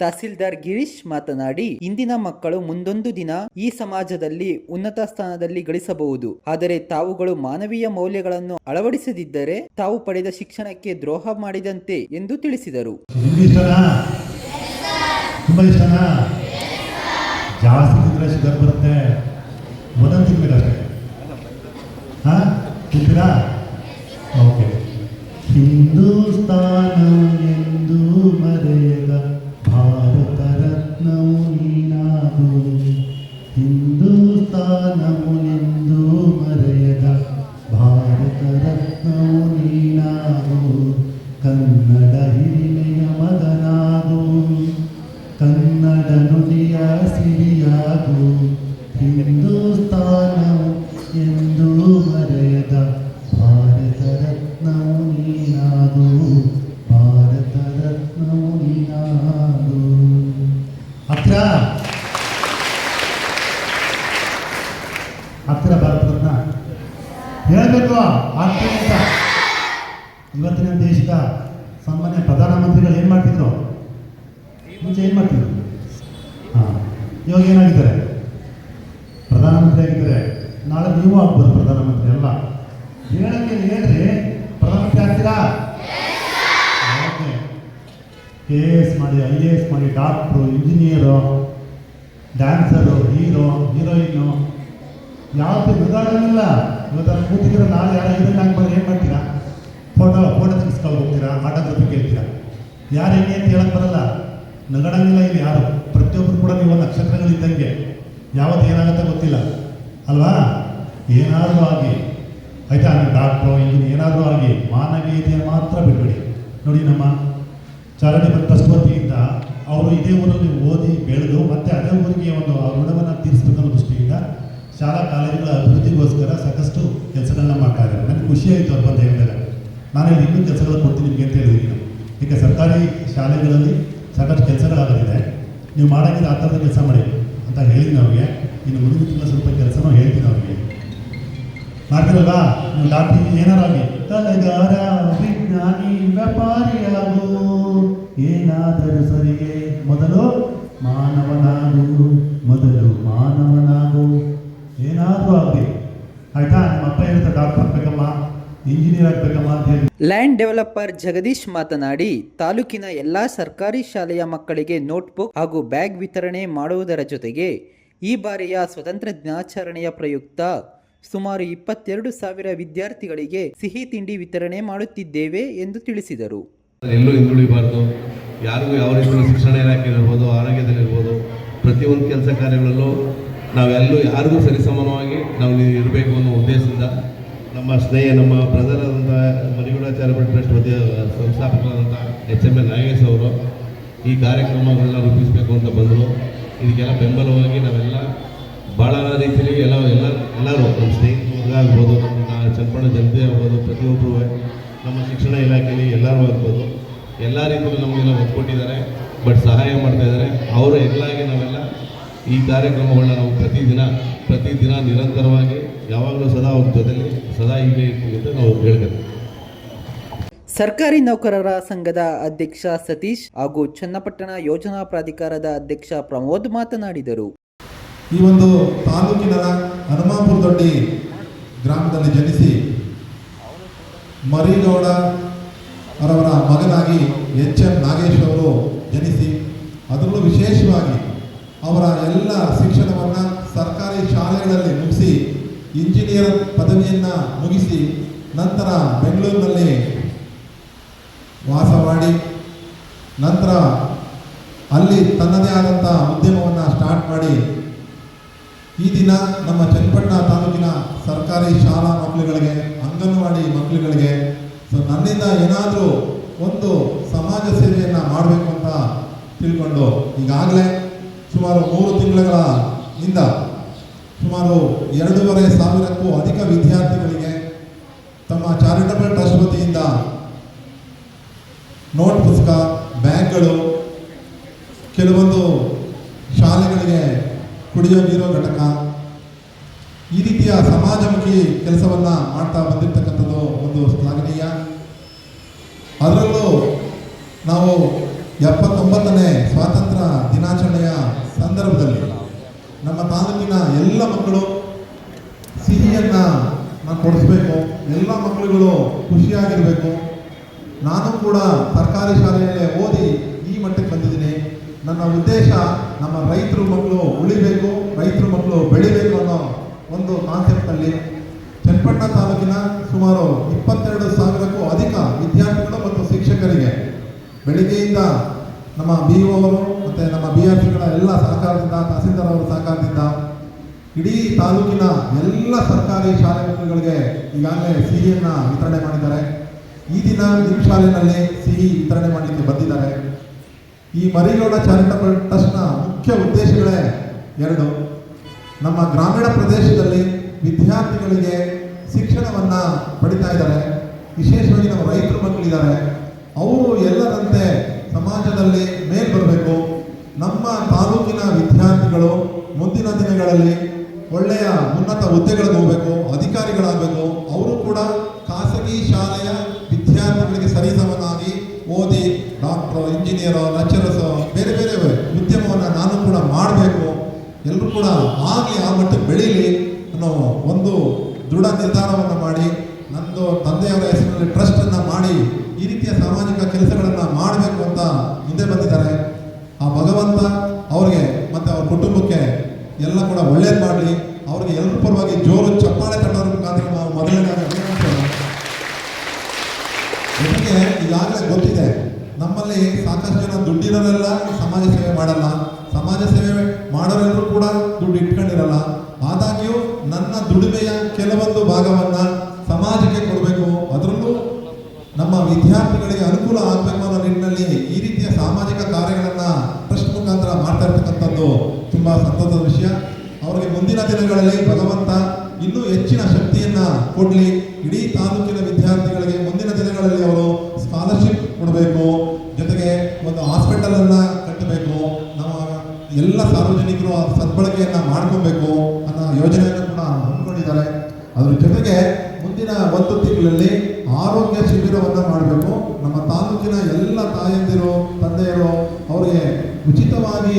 ತಹಸೀಲ್ದಾರ್ ಗಿರೀಶ್ ಮಾತನಾಡಿ ಇಂದಿನ ಮಕ್ಕಳು ಮುಂದೊಂದು ದಿನ ಈ ಸಮಾಜದಲ್ಲಿ ಉನ್ನತ ಸ್ಥಾನದಲ್ಲಿ ಗಳಿಸಬಹುದು. ಆದರೆ ತಾವುಗಳು ಮಾನವೀಯ ಮೌಲ್ಯಗಳನ್ನು ಅಳವಡಿಸದಿದ್ದರೆ ತಾವು ಪಡೆದ ಶಿಕ್ಷಣಕ್ಕೆ ದ್ರೋಹ ಮಾಡಿದಂತೆ ಎಂದು ತಿಳಿಸಿದರು. ಜಾಸ್ತಿ ಒಂದೊಂದು ತಿನ್ಬೇಕಷ್ಟೇ ಹಾಂ? ತಿಂತೀರಾ ಓಕೆ. ಹಿಂದೂಸ್ತಾನ ಎಂದು ಮರೆಯದ ಕೆ ಎ ಎಸ್ ಮಾಡಿ ಐ ಎ ಎಸ್ ಮಾಡಿ doctor engineer dancer hero heroine ಯಾವತ್ತೂ ಬಿಗಾಡೋದಿಲ್ಲ ಇವತ್ತು ಕೂತಿದ್ರೆ ನಾಳೆ ಯಾರೋ ಇದನ್ನ ಆಗ್ಬಾರ್ದು ಏನು ಮಾಡ್ತೀರಾ? ಫೋಟೋ ಫೋಟೋ ತೆಗೆಸ್ಕೊಂಡು ಹೋಗ್ತೀರಾ ಆಟೋಗ್ರಫಿ ಕೇಳ್ತೀರಾ? ಯಾರು ಹೆಂಗೆ ಅಂತ ಹೇಳಕ್ಕೆ ಬರಲ್ಲ. ನಗಡಂಗಿಲ್ಲ ಇಲ್ಲಿ ಯಾರು. ಪ್ರತಿಯೊಬ್ಬರು ಕೂಡ ನೀವು ನಕ್ಷತ್ರಗಳಿದ್ದಂಗೆ. ಯಾವತ್ತು ಏನಾಗುತ್ತೆ ಗೊತ್ತಿಲ್ಲ. ಅಲ್ವಾ? ಏನಾದರೂ ಆಗಿ. ಆಯ್ತಾ? ಡಾಕ್ಟ್ರು ಇಂಜಿನಿಯರ್ ಏನಾದರೂ ಆಗಿ. ಮಾನವೀಯತೆಯನ್ನು ಮಾತ್ರ ಬಿಡಬೇಡಿ. ನೋಡಿ ನಮ್ಮ ಚಾರಿಟಬಲ್ ಟ್ರಸ್ಟ್ ಅವರು ಇದೇ ಊರಲ್ಲಿ ಓದಿ ಬೆಳೆದು ಮತ್ತೆ ಅದೇ ಊರಿಗೆ ಒಂದು ಆ ಋಣವನ್ನು ತೀರಿಸಬೇಕನ್ನೋ ದೃಷ್ಟಿಯಿಂದ ಶಾಲಾ ಕಾಲೇಜುಗಳ ಅಭಿವೃದ್ಧಿಗೋಸ್ಕರ ಸಾಕಷ್ಟು ಕೆಲಸಗಳನ್ನ ಮಾಡ್ತಾ ಇದ್ದಾರೆ. ನನಗೆ ಖುಷಿ ಆಯಿತು ಅವ್ರು ಬಂದು ಹೇಳಿದಾಗ. ನಾನು ಇಲ್ಲಿ ಇನ್ನೂ ಕೆಲಸಗಳು ಕೊಡ್ತೀನಿ ನಿಮಗೆ ಅಂತ ಹೇಳಿದ್ದೀನಿ. ಈಗ ಸರ್ಕಾರಿ ಶಾಲೆಗಳಲ್ಲಿ ಸಾಕಷ್ಟು ಕೆಲಸಗಳಾಗಲಿದೆ. ನೀವು ಮಾಡೋಕ್ಕಿಂತ ಆ ಥರದ ಕೆಲಸ ಮಾಡಿ ಅಂತ ಹೇಳಿದ್ದೀನಿ ಅವ್ರಿಗೆ. ಇನ್ನು ಮುಂದಿನ ತಿಂಗಳ ಸ್ವಲ್ಪ ಕೆಲಸನೂ ಹೇಳ್ತೀನಿ ಅವ್ರಿಗೆ. ಮಾಡ್ತಿರಲ್ವಾ? ನೀವು ಡಾಕ್ಟರ್ ಏನಾರಾಗಿ ಕಲೆಗಾರ ವಿಜ್ಞಾನಿ, ವ್ಯಾಪಾರಿಯಾಗು. ಏನಾದರೂ ಸರಿಗೆ ಮೊದಲು ಮಾನವನಾಗು ಮೊದಲು ಮಾನವನಾಗು. ಏನಾದರೂ ಆಗಲಿ. ಆಯ್ತಾ? ನಮ್ಮ ಅಪ್ಪ ಹೇಳ್ತಾರೆ ಡಾಕ್ಟರ್ ಆಗ್ಬೇಕಮ್ಮ ಇಂಜಿನಿಯರ್ ಆಗ್ಬೇಕಮ್ಮ ಅಂತ ಹೇಳಿ. ಲ್ಯಾಂಡ್ ಡೆವಲಪರ್ ಜಗದೀಶ್ ಮಾತನಾಡಿ, ತಾಲೂಕಿನ ಎಲ್ಲ ಸರ್ಕಾರಿ ಶಾಲೆಯ ಮಕ್ಕಳಿಗೆ ನೋಟ್ಬುಕ್ ಹಾಗೂ ಬ್ಯಾಗ್ ವಿತರಣೆ ಮಾಡುವುದರ ಜೊತೆಗೆ ಈ ಬಾರಿಯ ಸ್ವತಂತ್ರ ದಿನಾಚರಣೆಯ ಪ್ರಯುಕ್ತ ಸುಮಾರು ಇಪ್ಪತ್ತೆರಡು ಸಾವಿರ ವಿದ್ಯಾರ್ಥಿಗಳಿಗೆ ಸಿಹಿ ತಿಂಡಿ ವಿತರಣೆ ಮಾಡುತ್ತಿದ್ದೇವೆ ಎಂದು ತಿಳಿಸಿದರು. ಎಲ್ಲೂ ಹಿಂದುಳಿಬಾರ್ದು. ಯಾರಿಗೂ ಯಾವ ರೀತಿಯ ಶಿಕ್ಷಣ ಇಲಾಖೆಯಲ್ಲಿರ್ಬೋದು, ಆರೋಗ್ಯದಲ್ಲಿರ್ಬೋದು, ಪ್ರತಿಯೊಂದು ಕೆಲಸ ಕಾರ್ಯಗಳಲ್ಲೂ ನಾವೆಲ್ಲೂ ಯಾರಿಗೂ ಸರಿಸಮಾನವಾಗಿ ನಾವು ಇರಬೇಕು ಅನ್ನೋ ಉದ್ದೇಶದಿಂದ ನಮ್ಮ ಸ್ನೇಹ, ನಮ್ಮ ಬ್ರದರ್ ಆದಂಥ ಮರಿಗುಡ ಚಾರಿಟಬಲ್ ಟ್ರಸ್ಟ್ ಮಧ್ಯ ಸಂಸ್ಥಾಪಕರಾದಂಥ ಎಚ್ ಎಂ ಎ ನಾಗೇಶ್ ಅವರು ಈ ಕಾರ್ಯಕ್ರಮಗಳನ್ನ ರೂಪಿಸಬೇಕು ಅಂತ ಬಂದರು. ಇದಕ್ಕೆಲ್ಲ ಬೆಂಬಲವಾಗಿ ನಾವೆಲ್ಲ ಭಾಳ ರೀತಿಯಲ್ಲಿ ಎಲ್ಲ ಎಲ್ಲ, ಎಲ್ಲರೂ ನಮ್ಮ ಸ್ನೇಹಿತರು ಆಗ್ಬೋದು ನಮ್ಮ ಚನ್ನಪಣ್ಣ ಜನತೆ ಆಗ್ಬೋದು ಪ್ರತಿಯೊಬ್ಬರು ನಮ್ಮ ಶಿಕ್ಷಣ ಇಲಾಖೆಯಲ್ಲಿ ಎಲ್ಲರೂ ಆಗ್ಬೋದು. ಎಲ್ಲ ರೀತಿಯಲ್ಲೂ ನಮಗೆಲ್ಲ ಒಪ್ಕೊಟ್ಟಿದ್ದಾರೆ ಕೊಟ್ಟಿದ್ದಾರೆ ಬಟ್ ಸಹಾಯ ಮಾಡ್ತಾ ಇದ್ದಾರೆ. ಅವರು ಎಲ್ಲಾಗಿ ನಾವೆಲ್ಲ ಈ ಕಾರ್ಯಕ್ರಮಗಳನ್ನ ನಾವು ಪ್ರತಿದಿನ ಪ್ರತಿದಿನ ನಿರಂತರವಾಗಿ ಯಾವಾಗಲೂ ಸದಾ ಅವ್ರ ಜೊತೆಲಿ ಸದಾ ಹೀಗೆ ಇರ್ತೀವಿ ಅಂತ ನಾವು ಹೇಳ್ತೇವೆ ಸರ್ಕಾರಿ ನೌಕರರ ಸಂಘದ ಅಧ್ಯಕ್ಷ ಸತೀಶ್ ಹಾಗೂ ಚನ್ನಪಟ್ಟಣ ಯೋಜನಾ ಪ್ರಾಧಿಕಾರದ ಅಧ್ಯಕ್ಷ ಪ್ರಮೋದ್ ಮಾತನಾಡಿದರು. ಈ ಒಂದು ತಾಲೂಕಿನ ಹನುಮಾಪುರ ದೊಡ್ಡಿ ಗ್ರಾಮದಲ್ಲಿ ಜನಿಸಿ ಮರಿಗೌಡ ಅವರವರ ಮಗನಾಗಿ ಎಚ್ ಎಂ ನಾಗೇಶ್ ಅವರು ಜನಿಸಿ, ಅದರಲ್ಲೂ ವಿಶೇಷವಾಗಿ ಅವರ ಎಲ್ಲ ಶಿಕ್ಷಣವನ್ನು ಸರ್ಕಾರಿ ಶಾಲೆಗಳಲ್ಲಿ ಮುಗಿಸಿ, ಇಂಜಿನಿಯರ್ ಪದವಿಯನ್ನು ಮುಗಿಸಿ, ನಂತರ ಬೆಂಗಳೂರಿನಲ್ಲಿ ವಾಸ ಮಾಡಿ, ನಂತರ ಅಲ್ಲಿ ತನ್ನದೇ ಆದಂಥ ಉದ್ಯಮವನ್ನು ಸ್ಟಾರ್ಟ್ ಮಾಡಿ ಈ ದಿನ ನಮ್ಮ ಚನ್ನಪಟ್ಟಣ ತಾಲೂಕಿನ ಸರ್ಕಾರಿ ಶಾಲಾ ಮಕ್ಕಳುಗಳಿಗೆ, ಅಂಗನವಾಡಿ ಮಕ್ಕಳುಗಳಿಗೆ, ಸೊ ನನ್ನಿಂದ ಏನಾದರೂ ಒಂದು ಸಮಾಜ ಸೇವೆಯನ್ನು ಮಾಡಬೇಕು ಅಂತ ತಿಳ್ಕೊಂಡು ಈಗಾಗಲೇ ಸುಮಾರು ಮೂರು ತಿಂಗಳ ಇಂದ ಸುಮಾರು ಎರಡೂವರೆ ಸಾವಿರಕ್ಕೂ ಅಧಿಕ ವಿದ್ಯಾರ್ಥಿಗಳಿಗೆ ತಮ್ಮ ಚಾರಿಟಬಲ್ ಟ್ರಸ್ಟ್ ವತಿಯಿಂದ ನೋಟ್ ಪುಸ್ತಕ, ಬ್ಯಾಗ್ಗಳು, ಕೆಲವೊಂದು ಶಾಲೆಗಳಿಗೆ ಕುಡಿಯೋ ನೀರೋ ಘಟಕ ಈ ರೀತಿಯ ಸಮಾಜಮುಖಿ ಕೆಲಸವನ್ನು ಮಾಡ್ತಾ ಬಂದಿರತಕ್ಕಂಥದ್ದು ಒಂದು ಶ್ಲಾಘನೀಯ. ಅದರಲ್ಲೂ ನಾವು ಎಪ್ಪತ್ತೊಂಬತ್ತನೇ ಸ್ವಾತಂತ್ರ್ಯ ದಿನಾಚರಣೆಯ ಸಂದರ್ಭದಲ್ಲಿ ನಮ್ಮ ತಾಲೂಕಿನ ಎಲ್ಲ ಮಕ್ಕಳು ಸಿಹಿಯನ್ನು ನಾನು ಕೊಡಿಸ್ಬೇಕು. ಎಲ್ಲ ಮಕ್ಕಳುಗಳು ಖುಷಿಯಾಗಿರಬೇಕು. ನಾನು ಕೂಡ ಸರ್ಕಾರಿ ಶಾಲೆಯಲ್ಲೇ ಓದಿ ಈ ಮಟ್ಟಕ್ಕೆ ಬಂದಿದ್ದೀನಿ. ನನ್ನ ಉದ್ದೇಶ ನಮ್ಮ ರೈತರು ಮಕ್ಕಳು ಉಳಿಬೇಕು, ರೈತರು ಮಕ್ಕಳು ಬೆಳಿಬೇಕು ಅನ್ನೋ ಒಂದು ಕಾನ್ಸೆಪ್ಟ್ನಲ್ಲಿ ಚನ್ನಪಟ್ಟಣ ತಾಲೂಕಿನ ಸುಮಾರು ಇಪ್ಪತ್ತೆರಡು ಸಾವಿರಕ್ಕೂ ಅಧಿಕ ವಿದ್ಯಾರ್ಥಿಗಳು ಮತ್ತು ಶಿಕ್ಷಕರಿಗೆ ಬೆಳಿಗ್ಗೆಯಿಂದ ನಮ್ಮ ಬಿ ಅವರು ಮತ್ತು ನಮ್ಮ ಬಿ ಆರ್ ಸಿಗಳ ಎಲ್ಲ ಸಹಕಾರದಿಂದ, ತಹಸೀಲ್ದಾರ್ ಅವರ ಸಹಕಾರದಿಂದ ಇಡೀ ತಾಲೂಕಿನ ಎಲ್ಲ ಸರ್ಕಾರಿ ಶಾಲೆಗಳಿಗೆ ಈಗಾಗಲೇ ಸಿಹಿಯನ್ನು ವಿತರಣೆ ಮಾಡಿದ್ದಾರೆ. ಈ ದಿನ ನಿಮ್ಮ ಶಾಲೆಯಲ್ಲಿ ಸಿಹಿ ವಿತರಣೆ ಮಾಡಲಿಕ್ಕೆ ಬಂದಿದ್ದಾರೆ. ಈ ಮರಿಗೌಡ ಚಾರಿಟಬಲ್ ಟ್ರಸ್ಟ್ನ ಮುಖ್ಯ ಉದ್ದೇಶಗಳೇ ಎರಡು. ನಮ್ಮ ಗ್ರಾಮೀಣ ಪ್ರದೇಶದಲ್ಲಿ ವಿದ್ಯಾರ್ಥಿಗಳಿಗೆ ಶಿಕ್ಷಣವನ್ನು ಪಡಿತಾ ಇದ್ದಾರೆ. ವಿಶೇಷವಾಗಿ ನಮ್ಮ ರೈತರು ಮಕ್ಕಳಿದ್ದಾರೆ. ಅವರು ಎಲ್ಲರಂತೆ ಸಮಾಜದಲ್ಲಿ ಮೇಲ್ ಬರಬೇಕು. ನಮ್ಮ ತಾಲೂಕಿನ ವಿದ್ಯಾರ್ಥಿಗಳು ಮುಂದಿನ ದಿನಗಳಲ್ಲಿ ಒಳ್ಳೆಯ ಉನ್ನತ ಹುದ್ದೆಗಳಿಗೆ ಹೋಗಬೇಕು, ಅಧಿಕಾರಿಗಳಾಗಬೇಕು. ಅವರು ಕೂಡ ಖಾಸಗಿ ಶಾಲೆಯ ವಿದ್ಯಾರ್ಥಿಗಳಿಗೆ ಸರಿಸಮನಾಗಿ ಓದಿ, ಡಾಕ್ಟ್ರು, ಇಂಜಿನಿಯರು ಲೆಕ್ಚರರ್ಸು ಬೇರೆ ಬೇರೆ ಉದ್ಯಮವನ್ನು ನಾನು ಕೂಡ ಮಾಡಬೇಕು ಎಲ್ಲರೂ ಕೂಡ ಆಗಲಿ ಆ ಮಟ್ಟಕ್ಕೆ ಬೆಳೀಲಿ ಅನ್ನೋ ಒಂದು ದೃಢ ನಿರ್ಧಾರವನ್ನು ಮಾಡಿ, ನಂದು ತಂದೆಯವರ ಹೆಸರಿನಲ್ಲಿ ಟ್ರಸ್ಟನ್ನು ಮಾಡಿ, ಈ ರೀತಿಯ ಸಾಮಾಜಿಕ ಕೆಲಸಗಳನ್ನು ಮಾಡಬೇಕು ಅಂತ ಹಿಂದೆ ಬಂದಿದ್ದಾರೆ. ಆ ಭಗವಂತ ಅವರಿಗೆ ಮತ್ತೆ ಅವ್ರ ಕುಟುಂಬಕ್ಕೆ ಎಲ್ಲ ಕೂಡ ಒಳ್ಳೇದು ಮಾಡಲಿ. ಅವ್ರಿಗೆ ಎಲ್ಲರ ಪರವಾಗಿ ಜೋರು ಚಪ್ಪಾಳೆ ತಟ್ಟೋದ್ರ ಮುಖಾಂತರ ನಾವು ಮೊದಲನೇದಾಗಿ ಈಗಾಗಲೇ ಗೊತ್ತಿದೆ, ನಮ್ಮಲ್ಲಿ ಸಾಕಷ್ಟು ಜನ ದುಡ್ಡಿರೋರೆಲ್ಲ ಸಮಾಜ ಸೇವೆ ಮಾಡಲ್ಲ. ಸಮಾಜ ಸೇವೆ ಮಾಡೋರೆಲ್ಲರೂ ಕೂಡ ದುಡ್ಡು ಇಟ್ಕೊಂಡಿರಲ್ಲ, ಆದಾಗ್ಯೂ ನನ್ನ ದುಡಿಮೆಯ ಕೆಲವೊಂದು ಭಾಗವನ್ನ ಸಮಾಜಕ್ಕೆ ಕೊಡಬೇಕು. ಅದರಲ್ಲೂ ನಮ್ಮ ವಿದ್ಯಾರ್ಥಿಗಳಿಗೆ ಅನುಕೂಲ ಆಗಬೇಕು ಅನ್ನೋ ನಿಟ್ಟಿನಲ್ಲಿ ಈ ರೀತಿಯ ಸಾಮಾಜಿಕ ಕಾರ್ಯಗಳನ್ನ ಟ್ರಸ್ಟ್ ಮುಖಾಂತರ ಮಾಡ್ತಾ ಇರ್ತಕ್ಕಂಥದ್ದು ತುಂಬಾ ಸಂತೋಷದ ವಿಷಯ. ಅವರಿಗೆ ಮುಂದಿನ ದಿನಗಳಲ್ಲಿ ಭಗವಂತ ಇನ್ನೂ ಹೆಚ್ಚಿನ ಶಕ್ತಿಯನ್ನ ಕೊಡ್ಲಿ. ಇಡೀ ತಾಲೂಕಿನ ವಿದ್ಯಾರ್ಥಿಗಳಿಗೆ ಮುಂದಿನ ದಿನಗಳಲ್ಲಿ ಅವರು ಸ್ಕಾಲರ್ಶಿಪ್ ಕೊಡಬೇಕು ಜೊತೆಗೆ ಒಂದು ಹಾಸ್ಪಿಟಲ್ ಅನ್ನ ಕಟ್ಟಬೇಕು ನಮ್ಮ ಎಲ್ಲ ಸಾರ್ವಜನಿಕರು ಆ ಸದ್ಬಳಕೆಯನ್ನ ಮಾಡ್ಕೊಬೇಕು ಅನ್ನೋ ಯೋಜನೆಯನ್ನು ಕೂಡ ಹಮ್ಮಿಕೊಂಡಿದ್ದಾರೆ. ಅದ್ರ ಜೊತೆಗೆ ಮುಂದಿನ ಒಂದು ತಿಂಗಳಲ್ಲಿ ಆರೋಗ್ಯ ಶಿಬಿರವನ್ನು ಮಾಡಬೇಕು. ನಮ್ಮ ತಾಲೂಕಿನ ಎಲ್ಲ ತಾಯಂದಿರು, ತಂದೆಯರು ಅವರಿಗೆ ಉಚಿತವಾಗಿ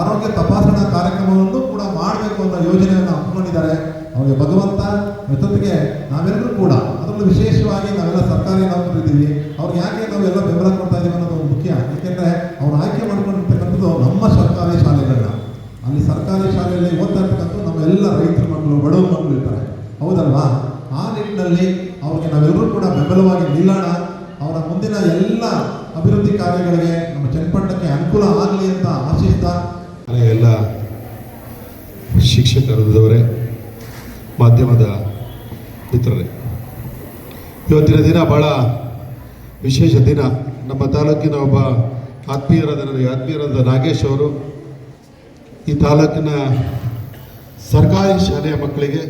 ಆರೋಗ್ಯ ತಪಾಸಣಾ ಕಾರ್ಯಕ್ರಮವನ್ನು ಕೂಡ ಮಾಡಬೇಕು ಅನ್ನೋ ಯೋಜನೆಯನ್ನು ಹಮ್ಮಿಕೊಂಡಿದ್ದಾರೆ. ಅವರಿಗೆ ಭಗವಂತ ಜೊತೆಗೆ ನಾವೆಲ್ಲರೂ ಕೂಡ ಅದರಲ್ಲೂ ವಿಶೇಷವಾಗಿ ನಾವೆಲ್ಲ ಸರ್ಕಾರಿ ನೌಕರಿದ್ದೀವಿ ಅವ್ರಿಗೆ ಯಾಕೆ ನಾವೆಲ್ಲ ಬೆಂಬಲ ಕೊಡ್ತಾ ಇದೀವಿ ಅನ್ನೋದು ಒಂದು ಮುಖ್ಯ ಯಾಕೆಂದರೆ ಅವ್ರು ಆಯ್ಕೆ ಮಾಡ್ಕೊಂಡಿರ್ತಕ್ಕಂಥದ್ದು ನಮ್ಮ ಸರ್ಕಾರಿ ಶಾಲೆಗಳನ್ನ ಅಲ್ಲಿ ಸರ್ಕಾರಿ ಶಾಲೆಯಲ್ಲಿ ಓದ್ತಾ ಇರ್ತಕ್ಕಂಥ ನಮ್ಮ ಎಲ್ಲ ರೈತರ ಮಕ್ಕಳು ಬಡವ ಮಕ್ಕಳು ಇರ್ತಾರೆ. ಹೌದಲ್ವಾ? ಆ ನಿಟ್ಟಿನಲ್ಲಿ ಅವ್ರಿಗೆ ನಾವೆಲ್ಲರೂ ಕೂಡ ಬೆಂಬಲವಾಗಿ ನಿಲ್ಲೋಣ. ಅವರ ಮುಂದಿನ ಎಲ್ಲ ಅಭಿವೃದ್ಧಿ ಕಾರ್ಯಗಳಿಗೆ ನಮ್ಮ ಚನ್ನಪಟ್ಟಣಕ್ಕೆ ಅನುಕೂಲ ಆಗಲಿ ಅಂತ ಆಶಿಸ್ತಾ ಎಲ್ಲ ಶಿಕ್ಷಕರದವರೇ ಮಾಧ್ಯಮದ ಮಿತ್ರರೇ, ಇವತ್ತಿನ ದಿನ ಬಹಳ ವಿಶೇಷ ದಿನ. ನಮ್ಮ ತಾಲೂಕಿನ ಒಬ್ಬ ಆತ್ಮೀಯರಾದ ಆತ್ಮೀಯರಾದ ನಾಗೇಶ್ ಅವರು ಈ ತಾಲೂಕಿನ ಸರ್ಕಾರಿ ಶಾಲೆಯ ಮಕ್ಕಳಿಗೆ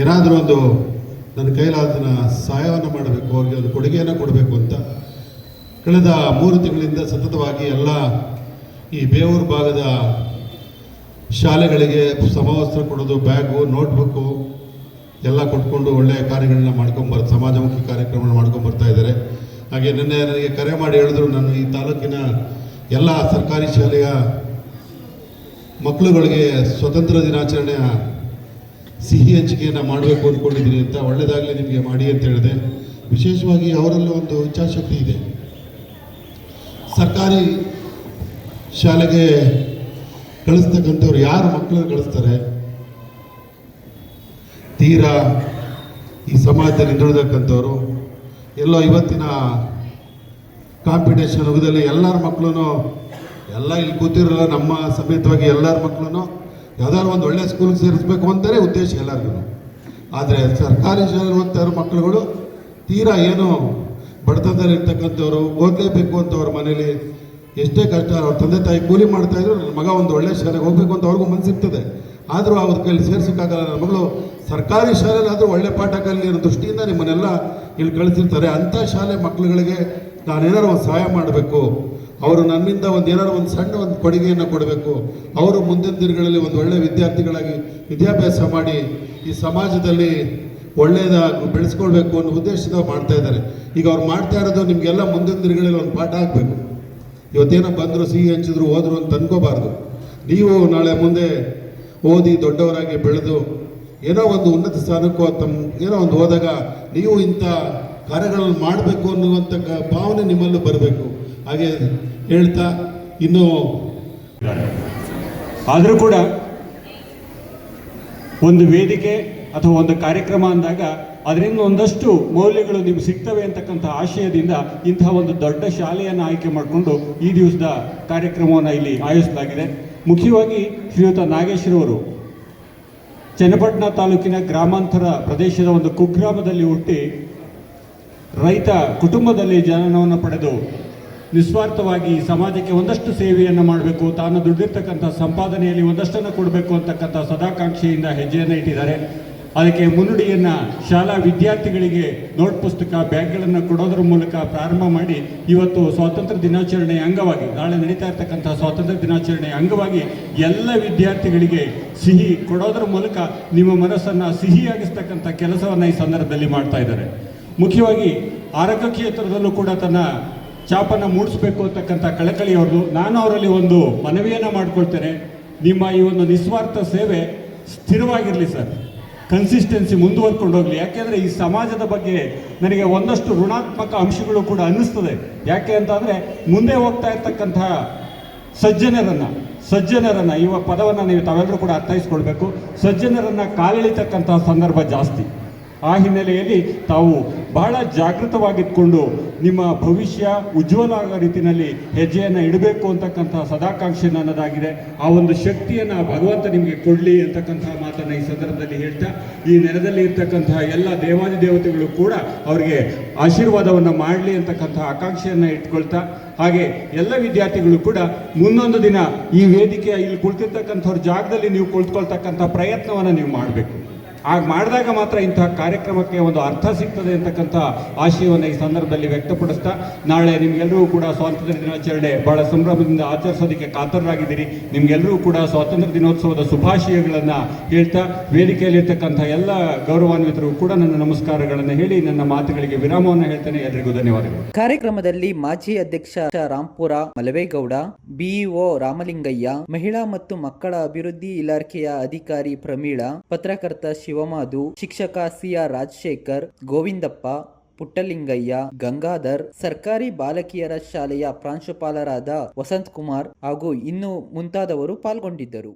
ಏನಾದರೂ ಒಂದು ನನ್ನ ಕೈಲಾದನ ಸಹಾಯವನ್ನು ಮಾಡಬೇಕು, ಅವರಿಗೆ ಒಂದು ಕೊಡುಗೆಯನ್ನು ಕೊಡಬೇಕು ಅಂತ ಕಳೆದ ಮೂರು ತಿಂಗಳಿಂದ ಸತತವಾಗಿ ಎಲ್ಲ ಈ ಬೇವೂರು ಭಾಗದ ಶಾಲೆಗಳಿಗೆ ಸಮವಸ್ತ್ರ ಕೊಡೋದು, ಬ್ಯಾಗು, ನೋಟ್ಬುಕ್ಕು ಎಲ್ಲ ಕೊಟ್ಕೊಂಡು ಒಳ್ಳೆಯ ಕಾರ್ಯಗಳನ್ನ ಮಾಡ್ಕೊಂಬರ್ ಸಮಾಜಮುಖಿ ಕಾರ್ಯಕ್ರಮಗಳನ್ನ ಮಾಡ್ಕೊಂಡು ಬರ್ತಾ ಇದ್ದಾರೆ. ಹಾಗೆ ನಿನ್ನೆ ನನಗೆ ಕರೆ ಮಾಡಿ ಹೇಳಿದ್ರು, ನಾನು ಈ ತಾಲೂಕಿನ ಎಲ್ಲ ಸರ್ಕಾರಿ ಶಾಲೆಯ ಮಕ್ಕಳುಗಳಿಗೆ ಸ್ವತಂತ್ರ ದಿನಾಚರಣೆಯ ಸಿಹಿ ಹಂಚಿಕೆಯನ್ನು ಮಾಡಬೇಕು ಅಂದ್ಕೊಂಡಿದ್ದೀನಿ ಅಂತ ಒಳ್ಳೆಯದಾಗಲಿ ನಿಮಗೆ ಮಾಡಿ ಅಂತ ಹೇಳಿದೆ. ವಿಶೇಷವಾಗಿ ಅವರಲ್ಲೂ ಒಂದು ಇಚ್ಛಾಶಕ್ತಿ ಇದೆ. ಸರ್ಕಾರಿ ಶಾಲೆಗೆ ಕಳಿಸ್ತಕ್ಕಂಥವ್ರು ಯಾರು ಮಕ್ಕಳನ್ನು ಕಳಿಸ್ತಾರೆ? ತೀರಾ ಈ ಸಮಾಜದಲ್ಲಿ ಹಿಂದುಳಿದಕ್ಕಂಥವ್ರು ಎಲ್ಲೋ ಇವತ್ತಿನ ಕಾಂಪಿಟೇಷನ್ ಯುಗದಲ್ಲಿ ಎಲ್ಲರ ಮಕ್ಕಳು ಎಲ್ಲ ಇಲ್ಲಿ ಕೂತಿರಲ್ಲ, ನಮ್ಮ ಸಮೇತವಾಗಿ ಎಲ್ಲರ ಮಕ್ಕಳು ಯಾವ್ದಾದ್ರು ಒಂದು ಒಳ್ಳೆ ಸ್ಕೂಲ್ಗೆ ಸೇರಿಸ್ಬೇಕು ಅಂತಲೇ ಉದ್ದೇಶ ಎಲ್ಲರಿಗೂ ಆದರೆ ಸರ್ಕಾರಿ ಶಾಲೆಗೆ ಓದ್ತಾ ಇರೋ ಮಕ್ಕಳುಗಳು ತೀರಾ ಏನು ಬಡತನದಲ್ಲಿರ್ತಕ್ಕಂಥವ್ರು, ಓದಲೇಬೇಕು ಅಂತ ಅವ್ರ ಮನೇಲಿ ಎಷ್ಟೇ ಕಷ್ಟ, ಅವ್ರ ತಂದೆ ತಾಯಿ ಕೂಲಿ ಮಾಡ್ತಾ ಇದ್ರು ನನ್ನ ಮಗ ಒಂದು ಒಳ್ಳೆ ಶಾಲೆಗೆ ಹೋಗ್ಬೇಕು ಅಂತ ಅವ್ರಿಗೂ ಮನಸ್ಸಿರ್ತದೆ ಆದರೂ ಅವ್ರ ಕೈಲಿ ಸೇರ್ಸೋಕ್ಕಾಗಲ್ಲ ನನ್ನ ಮಗಳು ಸರ್ಕಾರಿ ಶಾಲೆಲಾದರೂ ಒಳ್ಳೆ ಪಾಠ ಕಲಿ ದೃಷ್ಟಿಯಿಂದ ನಿಮ್ಮನ್ನೆಲ್ಲ ಇಲ್ಲಿ ಕಳಿಸಿರ್ತಾರೆ. ಅಂಥ ಶಾಲೆ ಮಕ್ಕಳುಗಳಿಗೆ ನಾನೇನಾರು ಒಂದು ಸಹಾಯ ಮಾಡಬೇಕು. ಅವರು ನನ್ನಿಂದ ಒಂದು ಏನಾದ್ರು ಒಂದು ಸಣ್ಣ ಒಂದು ಕೊಡುಗೆಯನ್ನು ಕೊಡಬೇಕು. ಅವರು ಮುಂದಿನ ದಿನಗಳಲ್ಲಿ ಒಂದು ಒಳ್ಳೆಯ ವಿದ್ಯಾರ್ಥಿಗಳಾಗಿ ವಿದ್ಯಾಭ್ಯಾಸ ಮಾಡಿ ಈ ಸಮಾಜದಲ್ಲಿ ಒಳ್ಳೆಯದಾಗಿ ಬೆಳೆಸ್ಕೊಳ್ಬೇಕು ಅನ್ನೋ ಉದ್ದೇಶದಿಂದ ಮಾಡ್ತಾ ಇದ್ದಾರೆ. ಈಗ ಅವ್ರು ಮಾಡ್ತಾ ಇರೋದು ನಿಮಗೆಲ್ಲ ಮುಂದಿನ ದಿನಗಳಲ್ಲಿ ಒಂದು ಪಾಠ ಆಗಬೇಕು ಇವತ್ತೇನೋ ಬಂದರು ಸಿಹಿ ಹಂಚಿದ್ರು, ಹೋದರು ಅಂತ ಅಂದ್ಕೋಬಾರ್ದು ನೀವು ನಾಳೆ ಮುಂದೆ ಓದಿ ದೊಡ್ಡವರಾಗಿ ಬೆಳೆದು ಏನೋ ಒಂದು ಉನ್ನತ ಸ್ಥಾನಕ್ಕೋ ತಮ್ಮ ಏನೋ ಒಂದು ಹೋದಾಗ ನೀವು ಇಂಥ ಕಾರ್ಯಗಳನ್ನು ಮಾಡಬೇಕು ಅನ್ನುವಂಥ ಭಾವನೆ ನಿಮ್ಮಲ್ಲೂ ಬರಬೇಕು. ಹಾಗೆ ಹೇಳ್ತಾ ಇನ್ನು ಆದರೂ ಕೂಡ ಒಂದು ವೇದಿಕೆ ಅಥವಾ ಒಂದು ಕಾರ್ಯಕ್ರಮ ಅಂದಾಗ ಅದರಿಂದ ಒಂದಷ್ಟು ಮೌಲ್ಯಗಳು ನಿಮ್ಗೆ ಸಿಗ್ತವೆ ಅಂತಕ್ಕಂಥ ಆಶಯದಿಂದ ಇಂತಹ ಒಂದು ದೊಡ್ಡ ಶಾಲೆಯನ್ನು ಆಯ್ಕೆ ಮಾಡಿಕೊಂಡು ಈ ದಿವಸದ ಕಾರ್ಯಕ್ರಮವನ್ನು ಇಲ್ಲಿ ಆಯೋಜಿಸಲಾಗಿದೆ. ಮುಖ್ಯವಾಗಿ ಶ್ರೀಯುತ ನಾಗೇಶ್ವರವರು ಚನ್ನಪಟ್ಟಣ ತಾಲೂಕಿನ ಗ್ರಾಮಾಂತರ ಪ್ರದೇಶದ ಒಂದು ಕುಗ್ರಾಮದಲ್ಲಿ ಹುಟ್ಟಿ ರೈತ ಕುಟುಂಬದಲ್ಲಿ ಜನನವನ್ನು ಪಡೆದು ನಿಸ್ವಾರ್ಥವಾಗಿ ಸಮಾಜಕ್ಕೆ ಒಂದಷ್ಟು ಸೇವೆಯನ್ನು ಮಾಡಬೇಕು. ತಾನು ದುಡ್ಡಿರ್ತಕ್ಕಂಥ ಸಂಪಾದನೆಯಲ್ಲಿ ಒಂದಷ್ಟನ್ನು ಕೊಡಬೇಕು ಅಂತಕ್ಕಂಥ ಸದಾಕಾಂಕ್ಷೆಯಿಂದ ಹೆಜ್ಜೆಯನ್ನು ಇಟ್ಟಿದ್ದಾರೆ. ಅದಕ್ಕೆ ಮುನ್ನುಡಿಯನ್ನು ಶಾಲಾ ವಿದ್ಯಾರ್ಥಿಗಳಿಗೆ ನೋಟ್ ಪುಸ್ತಕ, ಬ್ಯಾಗ್ಗಳನ್ನು ಕೊಡೋದ್ರ ಮೂಲಕ ಪ್ರಾರಂಭ ಮಾಡಿ ಇವತ್ತು ಸ್ವಾತಂತ್ರ್ಯ ದಿನಾಚರಣೆಯ ಅಂಗವಾಗಿ, ನಾಳೆ ನಡೀತಾ ಇರ್ತಕ್ಕಂಥ ಸ್ವಾತಂತ್ರ್ಯ ದಿನಾಚರಣೆಯ ಅಂಗವಾಗಿ ಎಲ್ಲ ವಿದ್ಯಾರ್ಥಿಗಳಿಗೆ ಸಿಹಿ ಕೊಡೋದ್ರ ಮೂಲಕ ನಿಮ್ಮ ಮನಸ್ಸನ್ನು ಸಿಹಿಯಾಗಿಸ್ತಕ್ಕಂಥ ಕೆಲಸವನ್ನು ಈ ಸಂದರ್ಭದಲ್ಲಿ ಮಾಡ್ತಾ ಇದ್ದಾರೆ. ಮುಖ್ಯವಾಗಿ ಆರೋಗ್ಯ ಕ್ಷೇತ್ರದಲ್ಲೂ ಕೂಡ ತನ್ನ ಚಾಪನ್ನು ಮೂಡಿಸ್ಬೇಕು ಅಂತಕ್ಕಂಥ ಕಳಕಳಿ ಅವ್ರದ್ದು ನಾನು ಅವರಲ್ಲಿ ಒಂದು ಮನವಿಯನ್ನು ಮಾಡ್ಕೊಳ್ತೇನೆ. ನಿಮ್ಮ ಈ ಒಂದು ನಿಸ್ವಾರ್ಥ ಸೇವೆ ಸ್ಥಿರವಾಗಿರಲಿ ಸರ್. ಕನ್ಸಿಸ್ಟೆನ್ಸಿ ಮುಂದುವರ್ಕೊಂಡು ಹೋಗಲಿ. ಯಾಕೆಂದರೆ ಈ ಸಮಾಜದ ಬಗ್ಗೆ ನನಗೆ ಒಂದಷ್ಟು ಋಣಾತ್ಮಕ ಅಂಶಗಳು ಕೂಡ ಅನ್ನಿಸ್ತದೆ. ಯಾಕೆ ಅಂತಂದರೆ ಮುಂದೆ ಹೋಗ್ತಾ ಇರ್ತಕ್ಕಂಥ ಸಜ್ಜನರನ್ನು ಸಜ್ಜನರನ್ನು ಇವ ಪದವನ್ನು ನೀವು ತಾವೆಲ್ಲರೂ ಕೂಡ ಅರ್ಥೈಸ್ಕೊಳ್ಬೇಕು. ಸಜ್ಜನರನ್ನು ಕಾಲಿಳಿತಕ್ಕಂಥ ಸಂದರ್ಭ ಜಾಸ್ತಿ. ಆ ಹಿನ್ನೆಲೆಯಲ್ಲಿ ತಾವು ಬಹಳ ಜಾಗೃತವಾಗಿದ್ದುಕೊಂಡು ನಿಮ್ಮ ಭವಿಷ್ಯ ಉಜ್ವಲ ರೀತಿಯಲ್ಲಿ ಹೆಜ್ಜೆಯನ್ನು ಇಡಬೇಕು ಅಂತಕ್ಕಂತಹ ಸದಾಕಾಂಕ್ಷೆ ನನ್ನದಾಗಿದೆ ಆ ಒಂದು ಶಕ್ತಿಯನ್ನು ಭಗವಂತ ನಿಮಗೆ ಕೊಡಲಿ ಅಂತಕ್ಕಂತಹ ಮಾತನ್ನು ಈ ಸಂದರ್ಭದಲ್ಲಿ ಹೇಳ್ತಾ, ಈ ನೆಲದಲ್ಲಿ ಇರ್ತಕ್ಕಂತಹ ಎಲ್ಲ ದೇವಾದಿ ದೇವತೆಗಳು ಕೂಡ ಅವರಿಗೆ ಆಶೀರ್ವಾದವನ್ನು ಮಾಡಲಿ ಅಂತಕ್ಕಂತಹ ಆಕಾಂಕ್ಷೆಯನ್ನು ಇಟ್ಕೊಳ್ತಾ, ಹಾಗೆ ಎಲ್ಲ ವಿದ್ಯಾರ್ಥಿಗಳು ಕೂಡ ಮುಂದೊಂದು ದಿನ ಈ ವೇದಿಕೆಯ ಇಲ್ಲಿ ಕುಳಿತಿರ್ತಕ್ಕಂಥವ್ರ ಜಾಗದಲ್ಲಿ ನೀವು ಕುಳಿತುಕೊಳ್ತಕ್ಕಂಥ ಪ್ರಯತ್ನವನ್ನು ನೀವು ಮಾಡಬೇಕು. ಆಗ ಮಾಡಿದಾಗ ಮಾತ್ರ ಇಂತಹ ಕಾರ್ಯಕ್ರಮಕ್ಕೆ ಒಂದು ಅರ್ಥ ಸಿಗ್ತದೆ ಅಂತಕ್ಕಂಥ ಆಶಯವನ್ನು ಈ ಸಂದರ್ಭದಲ್ಲಿ ವ್ಯಕ್ತಪಡಿಸ್ತಾ, ನಾಳೆ ನಿಮಗೆಲ್ಲರೂ ಕೂಡ ಸ್ವಾತಂತ್ರ್ಯ ದಿನಾಚರಣೆ ಬಹಳ ಸಂಭ್ರಮದಿಂದ ಆಚರಿಸೋದಕ್ಕೆ ಕಾತರರಾಗಿದ್ದೀರಿ. ನಿಮಗೆಲ್ಲರೂ ಕೂಡ ಸ್ವಾತಂತ್ರ್ಯ ದಿನೋತ್ಸವದ ಶುಭಾಶಯಗಳನ್ನು ಹೇಳ್ತಾ, ವೇದಿಕೆಯಲ್ಲಿರ್ತಕ್ಕಂಥ ಎಲ್ಲ ಗೌರವಾನ್ವಿತರು ಕೂಡ ನನ್ನ ನಮಸ್ಕಾರಗಳನ್ನು ಹೇಳಿ ನನ್ನ ಮಾತುಗಳಿಗೆ ವಿರಾಮವನ್ನು ಹೇಳ್ತೇನೆ. ಎಲ್ರಿಗೂ ಧನ್ಯವಾದಗಳು. ಕಾರ್ಯಕ್ರಮದಲ್ಲಿ ಮಾಜಿ ಅಧ್ಯಕ್ಷ ರಾಂಪುರ ಮಲವೇಗೌಡ, ಬಿಇಒ ರಾಮಲಿಂಗಯ್ಯ, ಮಹಿಳಾ ಮತ್ತು ಮಕ್ಕಳ ಅಭಿವೃದ್ಧಿ ಇಲಾಖೆಯ ಅಧಿಕಾರಿ ಪ್ರಮೀಳಾ, ಪತ್ರಕರ್ತ ಶಿವಮಾಧು, ಶಿಕ್ಷಕ ಸಿಆರ್ ರಾಜಶೇಖರ್ ಗೋವಿಂದಪ್ಪ, ಪುಟ್ಟಲಿಂಗಯ್ಯ, ಗಂಗಾಧರ್, ಸರ್ಕಾರಿ ಬಾಲಕಿಯರ ಶಾಲೆಯ ಪ್ರಾಂಶುಪಾಲರಾದ ವಸಂತ್ ಕುಮಾರ್ ಹಾಗೂ ಇನ್ನು ಮುಂತಾದವರು ಪಾಲ್ಗೊಂಡಿದ್ದರು.